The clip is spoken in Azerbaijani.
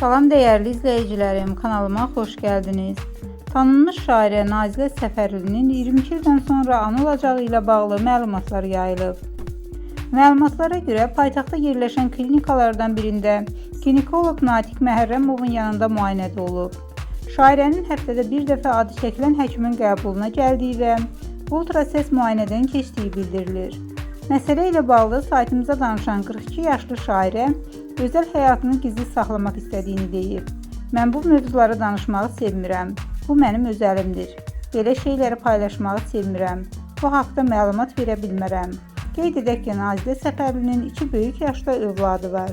Salam değerli izleyicilerim, kanalıma hoş geldiniz. Tanınmış şairə Nazilə Səfərlinin 22 ildən sonra ana olacağı ilə bağlı məlumatlar yayılıb. Məlumatlara görə paytaxtda yerləşən klinikalardan birində ginekoloq Natiq Məhərrəmovun yanında müayinədə olub. Şairənin həftədə bir dəfə adı çəkilən həkimin qəbuluna gəldiyi və ultrases müayinədən keçdiyi bildirilir. Məsələ ilə bağlı saytımıza danışan 42 yaşlı şairə özəl həyatını gizli saxlamaq istədiyini deyib. Mən bu mövzuları danışmağı sevmirəm. Bu mənim özəlimdir. Belə şeyləri paylaşmağı sevmirəm. Bu haqqda məlumat verə bilmərəm. Qeyd edək ki, Nazilə Səfərlinin iki böyük yaşda övladı var.